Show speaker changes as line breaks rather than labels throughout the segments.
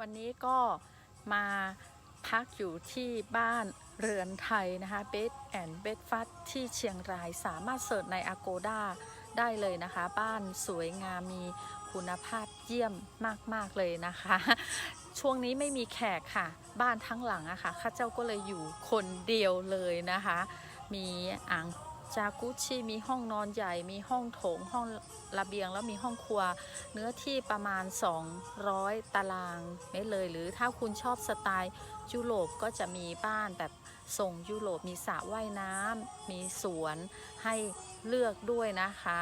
วันนี้ก็มาพักอยู่ที่บ้านเรือนไทยนะคะเบดแอนเบดฟัดที่เชียงรายสามารถเสิร์ชใน Agoda ได้เลยนะคะ บ้านสวยงามมีคุณภาพเยี่ยมมาก ๆ เลยนะคะ ช่วงนี้ไม่มีแขกค่ะ บ้านทั้งหลังอะค่ะข้าเจ้าก็เลยอยู่คนเดียวเลยนะคะ มีอ่าง จากุชิมีห้องนอนใหญ่ มีห้องโถง ห้องระเบียง แล้วมีห้องครัว เนื้อที่ประมาณ 200 ตารางเมตรเลย หรือถ้าคุณชอบสไตล์ยุโรปก็จะมีบ้านแบบทรงยุโรป มีสระว่ายน้ำ มีสวนให้เลือกด้วยนะคะ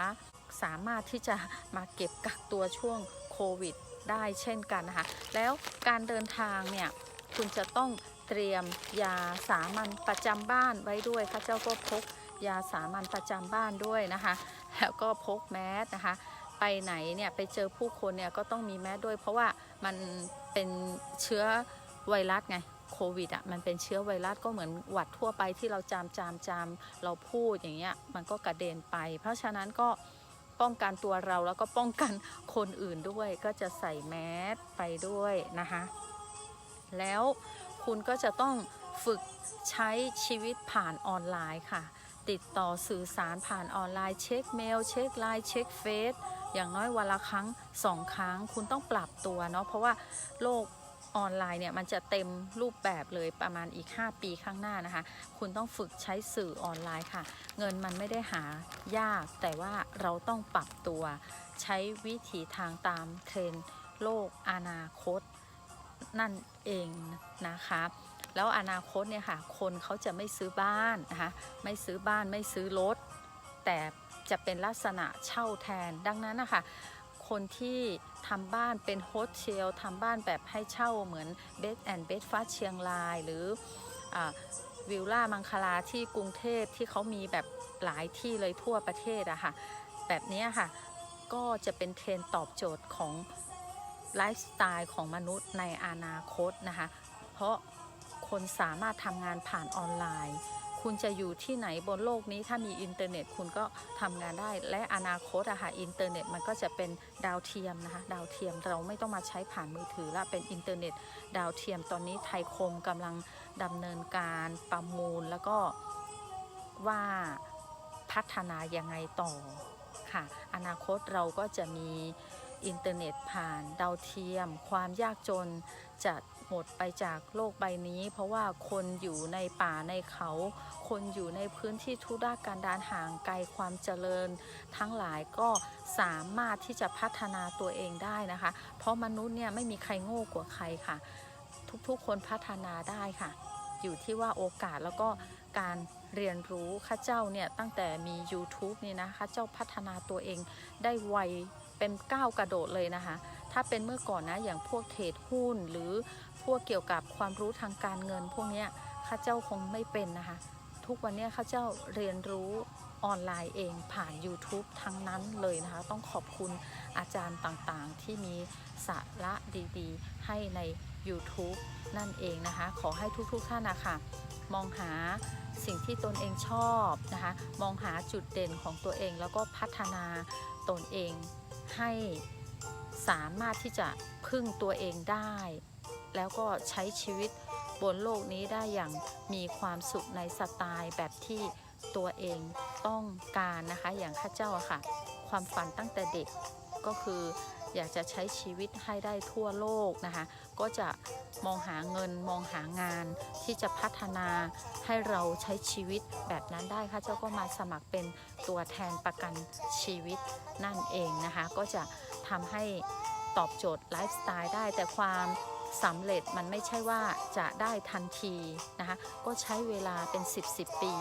สามารถที่จะมาเก็บกักตัวช่วงโควิดได้เช่นกันนะคะ แล้วการเดินทางเนี่ย คุณจะต้องเตรียมยาสามัญประจำบ้านไว้ด้วยข้าเจ้าก็พก ยาสามัญประจำบ้านด้วยนะคะ แล้วก็พกแมสนะคะ ไปไหนเนี่ยไปเจอผู้คนเนี่ยก็ต้องมีแมสด้วย เพราะว่ามันเป็นเชื้อไวรัสไงโควิดอะมันเป็นเชื้อไวรัสก็เหมือนหวัดทั่วไปที่เราจามจามจามเราพูดอย่างเงี้ยมันก็กระเด็นไป เพราะฉะนั้นก็ป้องกันตัวเราแล้วก็ป้องกันคนอื่นด้วย ก็จะใส่แมสไปด้วยนะคะ แล้วคุณก็จะต้องฝึกใช้ชีวิตผ่านออนไลน์ค่ะติดต่อสื่อสารผ่านออนไลน์เช็คเมล เช็คไลน์เช็คเฟซอย่างน้อยวันละครั้งสองครั้ง คุณต้องปรับตัวเนาะเพราะว่าโลกออนไลน์เนี่ยมันจะเต็มรูปแบบเลยประมาณอีก 5 ปีข้างหน้านะคะ คุณต้องฝึกใช้สื่อออนไลน์ค่ะ เงินมันไม่ได้หายาก แต่ว่าเราต้องปรับตัว ใช้วิถีทางตามเทรนโลกอนาคต นั่นเองนะคะ แล้วอนาคตเนี่ยค่ะ คนเขาจะไม่ซื้อบ้านนะคะไม่ซื้อบ้านไม่ซื้อรถ แต่จะเป็นลักษณะเช่าแทน ดังนั้นนะคะคนที่ทำบ้านเป็นโฮสเทลทำบ้านแบบให้เช่าเหมือนเบดแอนด์เบดฟาเชียงราย หรือวิลล่ามังคลาที่กรุงเทพที่เขามีแบบหลายที่เลยทั่วประเทศอะค่ะ แบบนี้ค่ะ ก็จะเป็นเทรนตอบโจทย์ของไลฟ์สไตล์ของมนุษย์ในอนาคตนะคะ เพราะ คนสามารถทำงานผ่านออนไลน์ คุณจะอยู่ที่ไหนบนโลกนี้ถ้ามีอินเทอร์เน็ตคุณก็ทำงานได้ และอนาคตอะค่ะอินเทอร์เน็ตมันก็จะเป็นดาวเทียมนะคะดาวเทียมเราไม่ต้องมาใช้ผ่านมือถือละเป็นอินเทอร์เน็ต ดาวเทียมตอนนี้ไทยคมกำลังดำเนินการประมูลแล้วก็ว่าพัฒนายังไงต่อค่ะ อนาคตเราก็จะมี อินเทอร์เน็ตผ่านดาวเทียม ความยากจนจะหมดไปจากโลกใบนี้ เพราะว่าคนอยู่ในป่าในเขา คนอยู่ในพื้นที่ทุรกันดารห่างไกลความเจริญ ทั้งหลายก็สามารถที่จะพัฒนาตัวเองได้นะคะ เพราะมนุษย์เนี่ยไม่มีใครโง่กว่าใครค่ะ ทุกๆคนพัฒนาได้ค่ะ อยู่ที่ว่าโอกาสแล้วก็การเรียนรู้ข้าเจ้าเนี่ยตั้งแต่มี YouTube นี่นะข้าเจ้าพัฒนาตัวเองได้ไว เป็นก้าวกระโดดเลยนะคะ ถ้าเป็นเมื่อก่อนนะอย่างพวกเทรดหุ้น หรือพวกเกี่ยวกับความรู้ทางการเงิน พวกนี้ข้าเจ้าคงไม่เป็นนะคะ ทุกวันนี้ข้าเจ้าเรียนรู้ออนไลน์เองผ่าน YouTube ทั้งนั้นเลยนะคะ ต้องขอบคุณอาจารย์ต่างๆ ที่มีสาระดีๆ ให้ใน YouTube นั่นเองนะคะ ขอให้ทุกๆท่านนะคะมองหาสิ่งที่ตนเองชอบนะคะ มองหาจุดเด่นของตัวเองแล้วก็พัฒนาตนเอง ให้สามารถที่จะพึ่งตัวเองได้ แล้วก็ใช้ชีวิตบนโลกนี้ได้อย่างมีความสุขในสไตล์แบบที่ตัวเองต้องการนะคะ อย่างข้าเจ้าอะค่ะ ความฝันตั้งแต่เด็กก็คือ อยากจะใช้ชีวิตให้ได้ทั่วโลกนะคะ ก็จะมองหาเงินมองหางานที่จะพัฒนาให้เราใช้ชีวิตแบบนั้นได้ค่ะเจ้าก็มาสมัครเป็นตัวแทนประกันชีวิตนั่นเองนะคะ ก็จะทำให้ตอบโจทย์ไลฟ์สไตล์ได้แต่ความสำเร็จมันไม่ใช่ว่าจะได้ทันทีนะคะ ก็ใช้เวลาเป็น 10 10 ปี